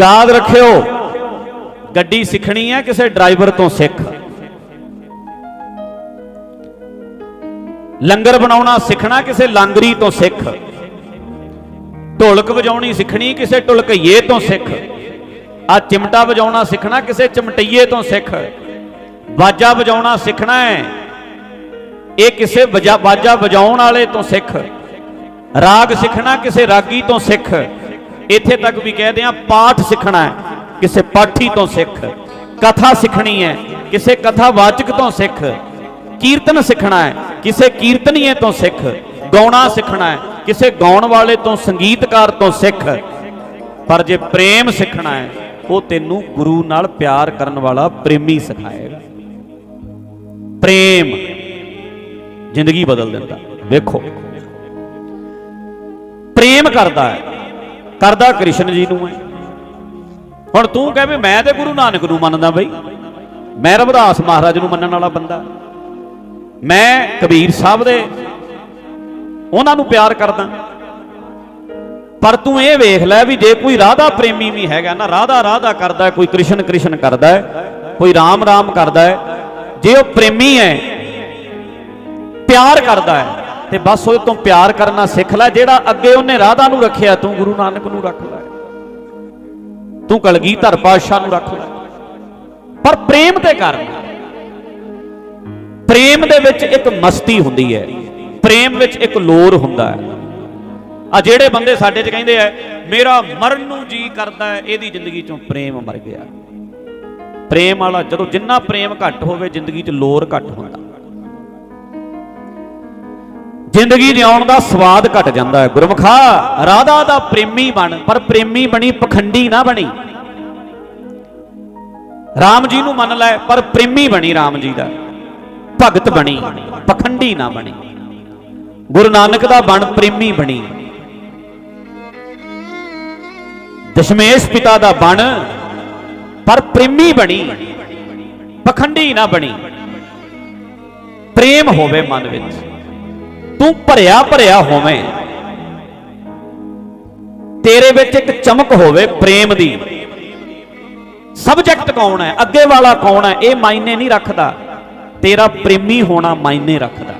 ਯਾਦ ਰੱਖਿਓ ਗੱਡੀ ਸਿੱਖਣੀ ਹੈ ਕਿਸੇ ਡਰਾਈਵਰ ਤੋਂ ਸਿੱਖ ਲੰਗਰ ਬਣਾਉਣਾ ਸਿੱਖਣਾ ਕਿਸੇ ਲਾਂਗਰੀ ਤੋਂ ਸਿੱਖ ਢੋਲਕ ਵਜਾਉਣੀ ਸਿੱਖਣੀ ਕਿਸੇ ਢੋਲਕਈਏ ਤੋਂ ਸਿੱਖ ਆ ਚਿਮਟਾ ਵਜਾਉਣਾ ਸਿੱਖਣਾ ਕਿਸੇ ਚਮਟਈਏ ਤੋਂ ਸਿੱਖ ਬਾਜਾ ਵਜਾਉਣਾ ਸਿੱਖਣਾ ਹੈ ਇਹ ਕਿਸੇ ਵਜਾ ਬਾਜਾ ਵਜਾਉਣ ਵਾਲੇ ਤੋਂ ਸਿੱਖ ਰਾਗ ਸਿੱਖਣਾ ਕਿਸੇ ਰਾਗੀ ਤੋਂ ਸਿੱਖ ਇੱਥੇ ਤੱਕ ਵੀ ਕਹਦੇ ਆ ਪਾਠ ਸਿੱਖਣਾ ਹੈ। ਕਿਸੇ ਪਾਠੀ ਤੋਂ ਸਿੱਖ, ਕਥਾ ਸਿੱਖਣੀ ਹੈ। ਕਿਸੇ ਕਥਾਵਾਚਕ ਤੋਂ ਸਿੱਖ, ਕੀਰਤਨ ਸਿੱਖਣਾ ਹੈ। ਕਿਸੇ ਕੀਰਤਨੀਏ ਤੋਂ ਸਿੱਖ, ਗਾਉਣਾ ਸਿੱਖਣਾ ਹੈ। ਕਿਸੇ ਗਾਉਣ ਵਾਲੇ ਤੋਂ, ਸੰਗੀਤਕਾਰ ਤੋਂ ਸਿੱਖ, ਪਰ ਜੇ ਪ੍ਰੇਮ ਸਿੱਖਣਾ ਹੈ, ਉਹ ਤੈਨੂੰ ਗੁਰੂ ਨਾਲ ਪਿਆਰ ਕਰਨ ਵਾਲਾ ਪ੍ਰੇਮੀ ਸਿਖਾਏਗਾ। ਪ੍ਰੇਮ ਜ਼ਿੰਦਗੀ ਬਦਲ ਦਿੰਦਾ। ਵੇਖੋ। ਪ੍ਰੇਮ ਕਰਦਾ ਹੈ। ਕਰਦਾ ਕ੍ਰਿਸ਼ਨ ਜੀ ਨੂੰ ਹੈ ਹੁਣ ਤੂੰ ਕਹੇ ਵੀ ਮੈਂ ਤੇ ਗੁਰੂ ਨਾਨਕ ਨੂੰ ਮੰਨਦਾ ਬਈ। ਮੈਂ ਰਵਿਦਾਸ ਮਹਾਰਾਜ ਨੂੰ ਮੰਨਣ ਵਾਲਾ ਬੰਦਾ। ਮੈਂ ਕਬੀਰ ਸਾਹਿਬ ਦੇ ਉਹਨਾਂ ਨੂੰ ਪਿਆਰ ਕਰਦਾ। ਪਰ ਤੂੰ ਇਹ ਵੇਖ ਲੈ ਵੀ ਜੇ ਕੋਈ ਰਾਧਾ ਪ੍ਰੇਮੀ ਵੀ ਹੈਗਾ ਨਾ, ਰਾਧਾ ਰਾਧਾ ਕਰਦਾ, ਕੋਈ ਕ੍ਰਿਸ਼ਨ ਕ੍ਰਿਸ਼ਨ ਕਰਦਾ ਹੈ, ਕੋਈ ਰਾਮ ਰਾਮ ਕਰਦਾ ਹੈ, ਜੇ ਉਹ ਪ੍ਰੇਮੀ ਹੈ, ਪਿਆਰ ਕਰਦਾ ਹੈ ਤੇ ਬਸ ਉਹਦੇ ਤੋਂ ਪਿਆਰ ਕਰਨਾ ਸਿੱਖ ਲੈ, ਜਿਹੜਾ ਅੱਗੇ ਉਹਨੇ ਰਾਧਾ ਨੂੰ ਰੱਖਿਆ, ਤੂੰ ਗੁਰੂ ਨਾਨਕ ਨੂੰ ਰੱਖ ਲੈ। ਤੂੰ ਕਲਗੀਧਰ ਪਾਤਸ਼ਾਹ ਨੂੰ ਰੱਖ ਲੈ। ਪਰ ਪ੍ਰੇਮ ਤੇ ਕਰ। ਪ੍ਰੇਮ ਦੇ ਵਿੱਚ ਇੱਕ ਮਸਤੀ ਹੁੰਦੀ ਹੈ। ਪ੍ਰੇਮ ਵਿੱਚ ਇੱਕ ਲੋਰ ਹੁੰਦਾ ਹੈ। ਆ ਜਿਹੜੇ ਬੰਦੇ ਸਾਡੇ 'ਚ ਕਹਿੰਦੇ ਆ, ਮੇਰਾ ਮਰਨ ਨੂੰ ਜੀ ਕਰਦਾ ਹੈ, ਇਹਦੀ ਜ਼ਿੰਦਗੀ 'ਚੋਂ ਪ੍ਰੇਮ ਮਰ ਗਿਆ। ਪ੍ਰੇਮ ਵਾਲਾ ਜਦੋਂ ਜਿੰਨਾ ਪ੍ਰੇਮ ਘੱਟ ਹੋਵੇ, ਜ਼ਿੰਦਗੀ 'ਚ ਲੋਰ ਘੱਟ ਹੁੰਦਾ। ਜ਼ਿੰਦਗੀ ਜਿਉਣ ਦਾ ਸਵਾਦ ਘਟ ਜਾਂਦਾ ਹੈ। ਗੁਰਮਖਾ, ਰਾਧਾ ਦਾ ਪ੍ਰੇਮੀ ਬਣ, ਪਰ ਪ੍ਰੇਮੀ ਬਣੀ, ਪਖੰਡੀ ਨਾ ਬਣੀ। RAM ਜੀ ਨੂੰ ਮੰਨ ਲੈ, ਪਰ ਪ੍ਰੇਮੀ ਬਣੀ RAM ਜੀ ਦਾ। ਭਗਤ ਬਣੀ, ਪਖੰਡੀ ਨਾ ਬਣੀ। ਗੁਰੂ ਨਾਨਕ ਦਾ ਬਣ, ਪ੍ਰੇਮੀ ਬਣੀ। ਦਸ਼ਮੇਸ਼ ਪਿਤਾ ਦਾ ਬਣ, ਪਰ ਪ੍ਰੇਮੀ ਬਣੀ। ਪਖੰਡੀ ਨਾ ਬਣੀ। ਪ੍ਰੇਮ ਹੋਵੇ ਮਨ ਵਿੱਚ। ਤੂੰ ਭਰਿਆ ਭਰਿਆ ਹੋਵੇਂ। ਤੇਰੇ ਵਿੱਚ ਇੱਕ ਚਮਕ ਹੋਵੇ ਪ੍ਰੇਮ ਦੀ। ਸਬਜੈਕਟ ਕੌਣ ਹੈ? ਅੱਗੇ ਵਾਲਾ ਕੌਣ ਹੈ? ਇਹ ਮਾਇਨੇ ਨਹੀਂ ਰੱਖਦਾ। ਤੇਰਾ ਪ੍ਰੇਮੀ ਹੋਣਾ ਮਾਇਨੇ ਰੱਖਦਾ।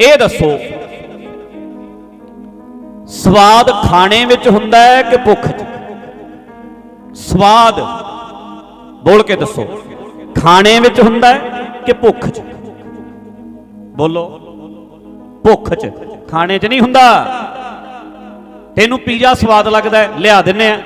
ਇਹ ਦੱਸੋ, ਸਵਾਦ ਖਾਣੇ ਵਿੱਚ ਹੁੰਦਾ ਹੈ ਕਿ ਭੁੱਖ 'ਚ? ਸਵਾਦ, ਬੋਲ ਕੇ ਦੱਸੋ। ਖਾਣੇ ਵਿੱਚ ਹੁੰਦਾ ਹੈ ਕਿ ਭੁੱਖ 'ਚ? ਬੋਲੋ। ਭੁੱਖ 'ਚ। ਖਾਣੇ 'ਚ ਨਹੀਂ ਹੁੰਦਾ। ਤੈਨੂੰ ਪੀਜ਼ਾ ਸਵਾਦ ਲੱਗਦਾ ਲਿਆ ਦਿੰਨੇ ਆ।